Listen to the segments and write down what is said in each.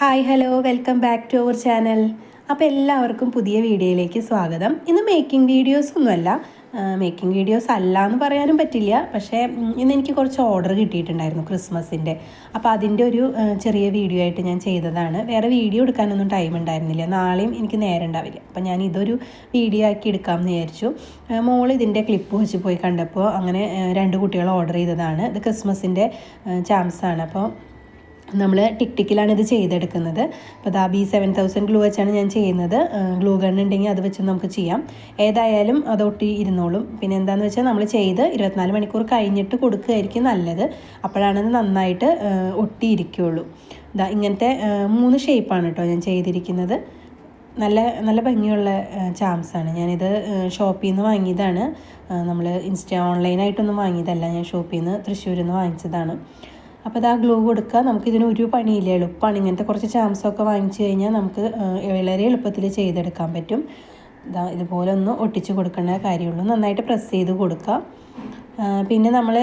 Hi hello welcome back to our channel അപ്പോൾ എല്ലാവർക്കും പുതിയ വീഡിയോയിലേക്ക് സ്വാഗതം. ഇന്ന് മേക്കിംഗ് വീഡിയോസ് ഒന്നുമല്ല. മേക്കിംഗ് വീഡിയോസ് അല്ല എന്ന് പറയാനും പറ്റില്ല. പക്ഷേ ഇന്ന് എനിക്ക് കുറച്ച് ഓർഡർ കിട്ടിയിട്ടുണ്ടായിരുന്നു ക്രിസ്മസിന്റെ അപ്പോൾ അതിന്റെ ഒരു ചെറിയ വീഡിയോ ആയിട്ട് ഞാൻ ചെയ്തതാണ്. വേറെ വീഡിയോ എടുക്കാനൊന്നും ടൈം ഉണ്ടായിരുന്നില്ല. നാളെയും എനിക്ക് നേരം ഉണ്ടാവില്ല. അപ്പോൾ ഞാൻ ഇതൊരു വീഡിയോ ആക്കി എടുക്കാമെന്ന് വിചാരിച്ചു. മോൾ ഇതിന്റെ ക്ലിപ്പ് വെച്ച് പോയി കണ്ടപ്പോൾ അങ്ങനെ രണ്ട് കുട്ടികൾ ഓർഡർ ചെയ്തതാണ്. ഇത് ക്രിസ്മസിന്റെ ചാംസാണ് അപ്പോൾ നമ്മൾ ടിക് ടിക്കിലാണ് ഇത് ചെയ്തെടുക്കുന്നത്. അപ്പോൾ ദാ ബി സെവൻ തൗസൻഡ് ഗ്ലൂ വെച്ചാണ് ഞാൻ ചെയ്യുന്നത്. ഗ്ലൂ ഗൺ ഉണ്ടെങ്കിൽ അത് വെച്ച് നമുക്ക് ചെയ്യാം. ഏതായാലും അത് ഒട്ടി ഇരുന്നോളും. പിന്നെ എന്താണെന്ന് വെച്ചാൽ നമ്മൾ ചെയ്ത് ഇരുപത്തിനാല് മണിക്കൂർ കഴിഞ്ഞിട്ട് കൊടുക്കുകയായിരിക്കും നല്ലത്. അപ്പോഴാണ് ഇത് നന്നായിട്ട് ഒട്ടിയിരിക്കുകയുള്ളൂ ഇതാ ഇങ്ങനത്തെ മൂന്ന് ഷേപ്പാണ് കേട്ടോ ഞാൻ ചെയ്തിരിക്കുന്നത്. നല്ല നല്ല ഭംഗിയുള്ള ചാംസാണ് ഞാനിത് ഷോപ്പിൽ നിന്ന് വാങ്ങിയതാണ്. നമ്മൾ ഇൻസ്റ്റ ഓൺലൈനായിട്ടൊന്നും വാങ്ങിയതല്ല. ഞാൻ ഷോപ്പിൽ നിന്ന് തൃശ്ശൂരിൽ നിന്ന് വാങ്ങിച്ചതാണ്. അപ്പോൾ അത് ആ ഗ്ലൂ കൊടുക്കുക നമുക്കിതിന് ഒരു പണിയില്ല? എളുപ്പമാണ് ഇങ്ങനത്തെ കുറച്ച് ചാംസൊക്കെ വാങ്ങിച്ചു കഴിഞ്ഞാൽ നമുക്ക് വളരെ എളുപ്പത്തിൽ ചെയ്തെടുക്കാൻ പറ്റും. ഇതാ ഇതുപോലെ ഒന്ന് ഒട്ടിച്ച് കൊടുക്കേണ്ട കാര്യമുള്ളൂ. നന്നായിട്ട് പ്രസ് ചെയ്ത് കൊടുക്കുക പിന്നെ നമ്മൾ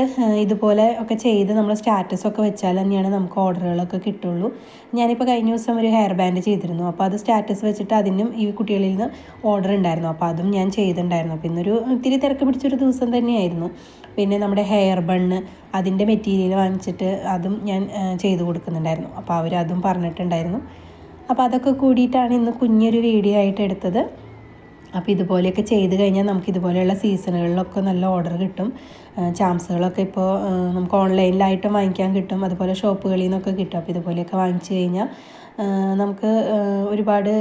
ഇതുപോലെ ഒക്കെ ചെയ്ത് നമ്മൾ സ്റ്റാറ്റസൊക്കെ വെച്ചാൽ തന്നെയാണ് നമുക്ക് ഓർഡറുകളൊക്കെ കിട്ടുള്ളൂ. ഞാനിപ്പോൾ കഴിഞ്ഞ ദിവസം ഒരു ഹെയർ ബാൻഡ് ചെയ്തിരുന്നു. അപ്പോൾ അത് സ്റ്റാറ്റസ് വെച്ചിട്ട് അതിനും ഈ കുട്ടികളിൽ നിന്ന് ഓർഡർ ഉണ്ടായിരുന്നു. അപ്പോൾ അതും ഞാൻ ചെയ്തിട്ടുണ്ടായിരുന്നു. അപ്പോൾ ഇന്നൊരു ഇത്തിരി തിരക്ക് പിടിച്ചൊരു ദിവസം തന്നെയായിരുന്നു. പിന്നെ നമ്മുടെ ഹെയർ ബണ്ണ് അതിന്റെ മെറ്റീരിയൽ വാങ്ങിച്ചിട്ട് അതും ഞാൻ ചെയ്തു കൊടുക്കുന്നുണ്ടായിരുന്നു. അപ്പോൾ അവരതും പറഞ്ഞിട്ടുണ്ടായിരുന്നു. അപ്പോൾ അതൊക്കെ കൂടിയിട്ടാണ് ഇന്ന് കുഞ്ഞൊരു വീഡിയോ ആയിട്ട് എടുത്തത്. അപ്പോൾ ഇതുപോലെയൊക്കെ ചെയ്ത് കഴിഞ്ഞാൽ നമുക്ക് ഇതുപോലെയുള്ള സീസണുകളിലൊക്കെ നല്ല ഓർഡർ കിട്ടും. ചാംസുകളൊക്കെ ഇപ്പോൾ നമുക്ക് ഓൺലൈനിലായിട്ടും വാങ്ങിക്കാൻ കിട്ടും. അതുപോലെ ഷോപ്പുകളിൽ നിന്നൊക്കെ കിട്ടും. അപ്പോൾ ഇതുപോലെയൊക്കെ വാങ്ങിച്ചു കഴിഞ്ഞാൽ നമുക്ക് ഒരുപാട്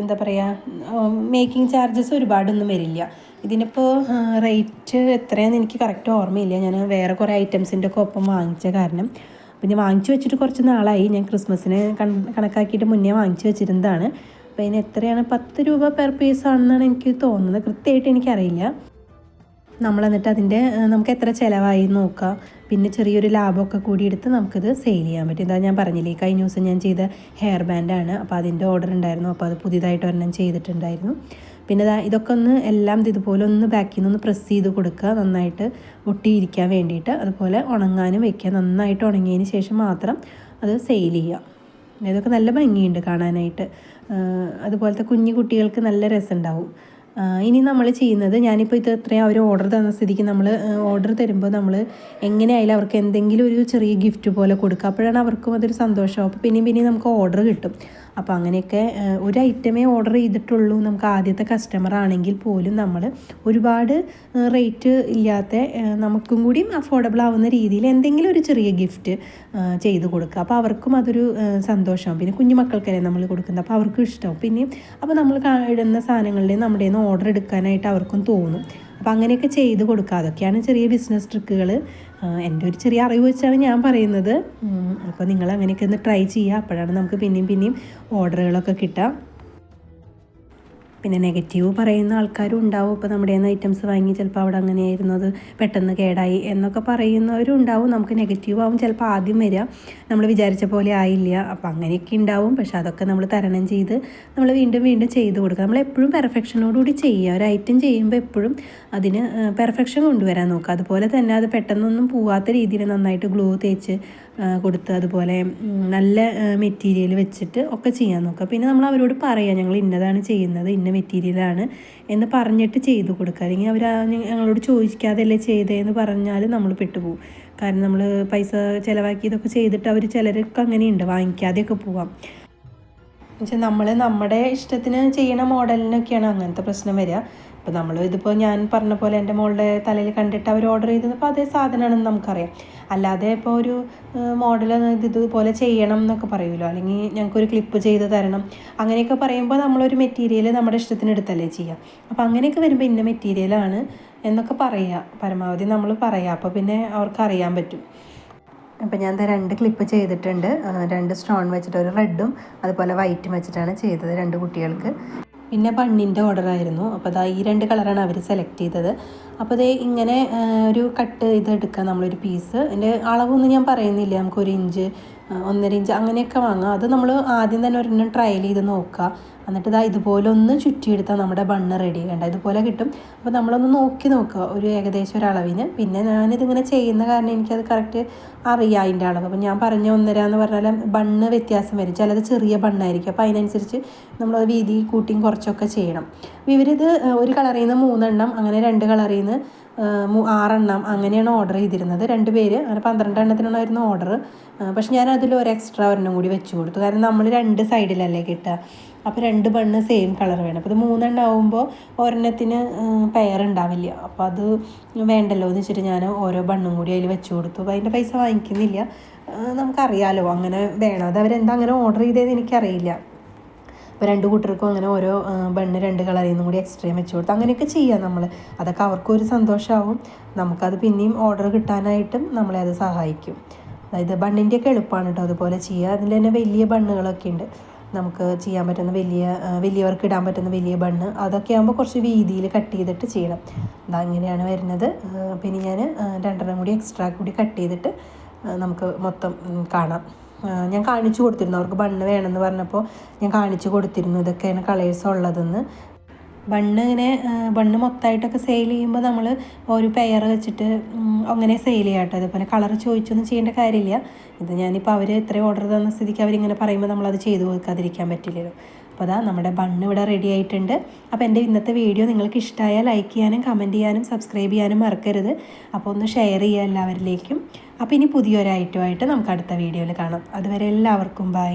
എന്താ പറയുക മേക്കിംഗ് ചാർജസ് ഒരുപാടൊന്നും വരില്ല. ഇതിനിപ്പോൾ റേറ്റ് എത്രയാണെന്ന് എനിക്ക് കറക്റ്റ് ഓർമ്മയില്ല. ഞാൻ വേറെ കുറേ ഐറ്റംസിന്റെ ഒക്കെ ഒപ്പം വാങ്ങിച്ച കാരണം. ഞാൻ വാങ്ങിച്ചു വെച്ചിട്ട് കുറച്ച് നാളായി. ഞാൻ ക്രിസ്മസിന് കണക്കാക്കിയിട്ട് മുന്നേ വാങ്ങിച്ചു വെച്ചിരുന്നതാണ്. അപ്പോൾ അതിന് എത്രയാണ്? പത്ത് രൂപ പെർ പീസ് ആണെന്നാണ് എനിക്ക് തോന്നുന്നത്. കൃത്യമായിട്ട് എനിക്കറിയില്ല. നമ്മൾ എന്നിട്ട് അതിന്റെ നമുക്ക് എത്ര ചിലവായി നോക്കാം. പിന്നെ ചെറിയൊരു ലാഭമൊക്കെ കൂടി എടുത്ത് നമുക്കിത് സെയിൽ ചെയ്യാൻ പറ്റും. ഇതാ ഞാൻ പറഞ്ഞില്ലേ കഴിഞ്ഞ ദിവസം ഞാൻ ചെയ്ത ഹെയർ ബാൻഡാണ് അപ്പോൾ അതിന്റെ ഓർഡർ ഉണ്ടായിരുന്നു. അപ്പോൾ അത് പുതിയതായിട്ട് ഒരെണ്ണം ചെയ്തിട്ടുണ്ടായിരുന്നു. പിന്നെ ഇതൊക്കെ ഒന്ന് എല്ലാം ഇത് ഇതുപോലെ ഒന്ന് ബാക്കിൽ നിന്ന് ഒന്ന് പ്രസ് ചെയ്ത് കൊടുക്കുക. നന്നായിട്ട് ഒട്ടിയിരിക്കാൻ വേണ്ടിയിട്ട്. അതുപോലെ ഉണങ്ങാനും വയ്ക്കുക നന്നായിട്ട് ഉണങ്ങിയതിന് ശേഷം മാത്രം അത് സെയിൽ ചെയ്യുക. ഇതൊക്കെ നല്ല ഭംഗിയുണ്ട് കാണാനായിട്ട്. അതുപോലത്തെ കുഞ്ഞു കുട്ടികൾക്ക് നല്ല രസമുണ്ടാവും. ഇനി നമ്മൾ ചെയ്യുന്നത് ഞാനിപ്പോൾ ഇത് ഇത്രയും അവർ ഓർഡർ തന്ന സ്ഥിതിക്ക് നമ്മൾ ഓർഡർ തരുമ്പോൾ നമ്മൾ എങ്ങനെയായാലും അവർക്ക് എന്തെങ്കിലും ഒരു ചെറിയ ഗിഫ്റ്റ് പോലെ കൊടുക്കുക. അപ്പോഴാണ് അവർക്കും അതൊരു സന്തോഷം. അപ്പോൾ പിന്നെയും പിന്നെയും നമുക്ക് ഓർഡർ കിട്ടും. അപ്പോൾ അങ്ങനെയൊക്കെ ഒരു ഐറ്റമേ ഓർഡർ ചെയ്തിട്ടുള്ളൂ നമുക്ക് ആദ്യത്തെ കസ്റ്റമർ ആണെങ്കിൽ പോലും നമ്മൾ ഒരുപാട് റേറ്റ് ഇല്ലാത്ത നമുക്കും കൂടിയും അഫോർഡബിൾ ആവുന്ന രീതിയിൽ എന്തെങ്കിലും ഒരു ചെറിയ ഗിഫ്റ്റ് ചെയ്ത് കൊടുക്കുക. അപ്പോൾ അവർക്കും അതൊരു സന്തോഷമാണ് പിന്നെ കുഞ്ഞു മക്കൾക്കല്ലേ നമ്മൾ കൊടുക്കുന്നത്. അപ്പോൾ അവർക്കും ഇഷ്ടമാവും. പിന്നെ അപ്പോൾ നമ്മൾ ഇടുന്ന സാധനങ്ങളുടെ നമ്മുടെ ഓർഡർ എടുക്കാനായിട്ട് അവർക്കും തോന്നും. അപ്പോൾ അങ്ങനെയൊക്കെ ചെയ്ത് കൊടുക്കുക. അതൊക്കെയാണ് ചെറിയ ബിസിനസ് ട്രിക്കുകൾ എന്റെ ഒരു ചെറിയ അറിവ് വെച്ചാണ് ഞാൻ പറയുന്നത്. അപ്പോൾ നിങ്ങൾ അങ്ങനെയൊക്കെ ഒന്ന് ട്രൈ ചെയ്യുക. അപ്പോഴാണ് നമുക്ക് പിന്നെയും പിന്നെയും ഓർഡറുകളൊക്കെ കിട്ടുക പിന്നെ നെഗറ്റീവ് പറയുന്ന ആൾക്കാരും ഉണ്ടാവും. ഇപ്പോൾ നമ്മുടെ നിന്ന് ഐറ്റംസ് വാങ്ങി ചിലപ്പോൾ അവിടെ അങ്ങനെയായിരുന്നു. അത് പെട്ടെന്ന് കേടായി എന്നൊക്കെ പറയുന്നവരും ഉണ്ടാവും. നമുക്ക് നെഗറ്റീവ് ആവും ചിലപ്പോൾ ആദ്യം വരിക. നമ്മൾ വിചാരിച്ച പോലെ ആയില്ല. അപ്പോൾ അങ്ങനെയൊക്കെ ഉണ്ടാവും. പക്ഷെ അതൊക്കെ നമ്മൾ തരണം ചെയ്ത് നമ്മൾ വീണ്ടും വീണ്ടും ചെയ്ത് കൊടുക്കുക. നമ്മൾ എപ്പോഴും പെർഫെക്ഷനോടുകൂടി ചെയ്യുക. ഒരു ഐറ്റം ചെയ്യുമ്പോൾ എപ്പോഴും അതിന് പെർഫെക്ഷൻ കൊണ്ടുവരാൻ നോക്കുക. അതുപോലെ തന്നെ അത് പെട്ടെന്നൊന്നും പോവാത്ത രീതിയിൽ നന്നായിട്ട് ഗ്ലോ തേച്ച് കൊടുത്ത് അതുപോലെ നല്ല മെറ്റീരിയൽ വെച്ചിട്ട് ഒക്കെ ചെയ്യാൻ നോക്കുക. പിന്നെ നമ്മൾ അവരോട് പറയാം ഞങ്ങൾ ഇന്നതാണ് ചെയ്യുന്നത്. ഇന്ന മെറ്റീരിയലാണ് എന്ന് പറഞ്ഞിട്ട് ചെയ്തു കൊടുക്കുക. അല്ലെങ്കിൽ അവർ ഞങ്ങളോട് ചോദിക്കാതല്ലേ ചെയ്തതെന്ന് പറഞ്ഞാൽ നമ്മൾ പെട്ടുപോകും. കാരണം നമ്മൾ പൈസ ചിലവാക്കി ഇതൊക്കെ ചെയ്തിട്ട് അവർ ചിലരൊക്കെ അങ്ങനെയുണ്ട്. വാങ്ങിക്കാതെയൊക്കെ പോവാം. എന്നുവെച്ചാൽ നമ്മൾ നമ്മുടെ ഇഷ്ടത്തിന് ചെയ്യണ മോഡലിനൊക്കെയാണ് അങ്ങനത്തെ പ്രശ്നം വരിക. അപ്പോൾ നമ്മൾ ഇതിപ്പോൾ ഞാൻ പറഞ്ഞ പോലെ എന്റെ മോളുടെ തലയിൽ കണ്ടിട്ട് അവർ ഓർഡർ ചെയ്തത് അപ്പോൾ അതേ സാധനമാണെന്ന് നമുക്കറിയാം. അല്ലാതെ ഇപ്പോൾ ഒരു മോഡൽ ഇത് ഇതുപോലെ ചെയ്യണം എന്നൊക്കെ പറയുമല്ലോ. അല്ലെങ്കിൽ ഞങ്ങൾക്കൊരു ക്ലിപ്പ് ചെയ്ത് തരണം. അങ്ങനെയൊക്കെ പറയുമ്പോൾ നമ്മളൊരു മെറ്റീരിയൽ നമ്മുടെ ഇഷ്ടത്തിന് എടുത്തല്ലേ ചെയ്യുക. അപ്പോൾ അങ്ങനെയൊക്കെ വരുമ്പോൾ ഇന്ന മെറ്റീരിയലാണ് എന്നൊക്കെ പറയുക. പരമാവധി നമ്മൾ പറയുക അപ്പോൾ പിന്നെ അവർക്ക് അറിയാൻ പറ്റും. അപ്പോൾ ഞാൻ രണ്ട് ക്ലിപ്പ് ചെയ്തിട്ടുണ്ട്. രണ്ട് സ്റ്റോൺ വെച്ചിട്ട് ഒരു റെഡും അതുപോലെ വൈറ്റും വെച്ചിട്ടാണ് ചെയ്തത് രണ്ട് കുട്ടികൾക്ക്. പിന്നെ ബണ്ണിന്റെ ആയിരുന്നു. അപ്പോൾ അതാ ഈ രണ്ട് കളറാണ് അവർ സെലക്ട് ചെയ്തത്. അപ്പോൾ അതേ ഇങ്ങനെ ഒരു കട്ട് ഇത് എടുക്കുക നമ്മളൊരു പീസ് എന്റെ അളവൊന്നും ഞാൻ പറയുന്നില്ല. നമുക്ക് ഒരു ഇഞ്ച് ഒന്നര ഇഞ്ച് അങ്ങനെയൊക്കെ വാങ്ങാം. അത് നമ്മൾ ആദ്യം തന്നെ ഒരെണ്ണം ട്രയൽ ചെയ്ത് നോക്കുക എന്നിട്ട് ഇതാ ഇതുപോലെ ഒന്ന് ചുറ്റിയെടുത്താൽ നമ്മുടെ ബണ്ണ് റെഡി കണ്ട? ഇതുപോലെ കിട്ടും. അപ്പോൾ നമ്മളൊന്ന് നോക്കി നോക്കുക ഒരു ഏകദേശം ഒരു പിന്നെ ഞാനിതിങ്ങനെ ചെയ്യുന്ന കാരണം എനിക്കത് കറക്റ്റ് അറിയാം അതിന്റെ അളവ്. അപ്പോൾ ഞാൻ പറഞ്ഞ ഒന്നര എന്ന് പറഞ്ഞാൽ ബണ്ണ് വ്യത്യാസം വരും. ചിലത് ചെറിയ ബണ്ണായിരിക്കും. അപ്പോൾ അതിനനുസരിച്ച് നമ്മൾ വീതി കൂട്ടിയും കുറച്ചൊക്കെ ചെയ്യണം. ഇവരിത് ഒരു കളറിൽ നിന്ന് മൂന്നെണ്ണം അങ്ങനെ രണ്ട് കളറിൽ നിന്ന് ആറെണ്ണം അങ്ങനെയാണ് ഓർഡർ ചെയ്തിരുന്നത്. രണ്ട് പേര് അങ്ങനെ പന്ത്രണ്ട് എണ്ണത്തിനായിരുന്നു ഓർഡർ പക്ഷെ ഞാൻ അതിൽ ഒരു എക്സ്ട്രാ ഒരെണ്ണം കൂടി വെച്ച് കൊടുത്തു. കാരണം നമ്മൾ രണ്ട് സൈഡിലല്ലേ കിട്ടുക. അപ്പോൾ രണ്ട് ബണ്ണ് സെയിം കളർ വേണം. അപ്പോൾ ഇത് മൂന്നെണ്ണം ആവുമ്പോൾ ഒരെണ്ണത്തിന് ഉണ്ടാവില്ല. അപ്പോൾ അത് വേണ്ടല്ലോ എന്ന് വെച്ചിട്ട് ഞാൻ ഓരോ ബണ്ണും കൂടി അതിൽ വെച്ച് കൊടുത്തു. അപ്പോൾ അതിന്റെ പൈസ വാങ്ങിക്കുന്നില്ല. നമുക്കറിയാലോ അങ്ങനെ വേണം. അത് അവരെന്താ അങ്ങനെ ഓർഡർ ചെയ്തതെന്ന് എനിക്കറിയില്ല. അപ്പോൾ രണ്ട് കൂട്ടർക്കും അങ്ങനെ ഓരോ ബണ്ണ് രണ്ട് കളറിൽ നിന്നും കൂടി എക്സ്ട്രീം വെച്ച് കൊടുത്ത്. അങ്ങനെയൊക്കെ ചെയ്യാം നമ്മൾ അതൊക്കെ അവർക്കും ഒരു സന്തോഷമാവും നമുക്കത് പിന്നെയും ഓർഡർ കിട്ടാനായിട്ടും നമ്മളെ അത് സഹായിക്കും. അതായത് ബണ്ണിന്റെയൊക്കെ എളുപ്പമാണ് കേട്ടോ അതുപോലെ ചെയ്യുക അതിൽ തന്നെ വലിയ ബണ്ണുകളൊക്കെ ഉണ്ട്. നമുക്ക് ചെയ്യാൻ പറ്റുന്ന വലിയ വലിയവർക്ക് ഇടാൻ പറ്റുന്ന വലിയ ബണ്ണ് അതൊക്കെ ആകുമ്പോൾ കുറച്ച് വീതിയിൽ കട്ട് ചെയ്തിട്ട് ചെയ്യണം. അത് അങ്ങനെയാണ് വരുന്നത്. പിന്നെ ഞാൻ രണ്ടെണ്ണം കൂടി എക്സ്ട്രാ കൂടി കട്ട് ചെയ്തിട്ട് നമുക്ക് മൊത്തം കാണാം. ഞാൻ കാണിച്ചു കൊടുത്തിരുന്നു. അവർക്ക് ബണ്ണ് വേണമെന്ന് പറഞ്ഞപ്പോൾ ഞാൻ കാണിച്ചു കൊടുത്തിരുന്നു. ഇതൊക്കെയാണ് കളേഴ്സ് ഉള്ളതെന്ന്. ബണ്ണ് ഇങ്ങനെ ബണ്ണ് മൊത്തമായിട്ടൊക്കെ സെയിൽ ചെയ്യുമ്പോൾ നമ്മൾ ഒരു പെയർ വെച്ചിട്ട് അങ്ങനെ സെയിൽ ചെയ്യാം കേട്ടോ. അതേപോലെ കളർ ചോദിച്ചൊന്നും ചെയ്യേണ്ട കാര്യമില്ല. ഇത് ഞാനിപ്പോൾ അവർ എത്ര ഓർഡർ തന്ന സ്ഥിതിക്ക് അവരിങ്ങനെ പറയുമ്പോൾ നമ്മളത് ചെയ്തു കൊടുക്കാതിരിക്കാൻ പറ്റില്ലല്ലോ. അപ്പോൾ അതാ നമ്മുടെ ബണ്ണ് ഇവിടെ റെഡി ആയിട്ടുണ്ട്. അപ്പോൾ എന്റെ ഇന്നത്തെ വീഡിയോ നിങ്ങൾക്ക് ഇഷ്ടമായാൽ ലൈക്ക് ചെയ്യാനും കമന്റ് ചെയ്യാനും സബ്സ്ക്രൈബ് ചെയ്യാനും മറക്കരുത്. അപ്പോൾ ഒന്ന് ഷെയർ ചെയ്യുക എല്ലാവരിലേക്കും. അപ്പോൾ ഇനി പുതിയൊരു ഐറ്റമായിട്ട് നമുക്ക് അടുത്ത വീഡിയോയിൽ കാണാം. അതുവരെ എല്ലാവർക്കും ബൈ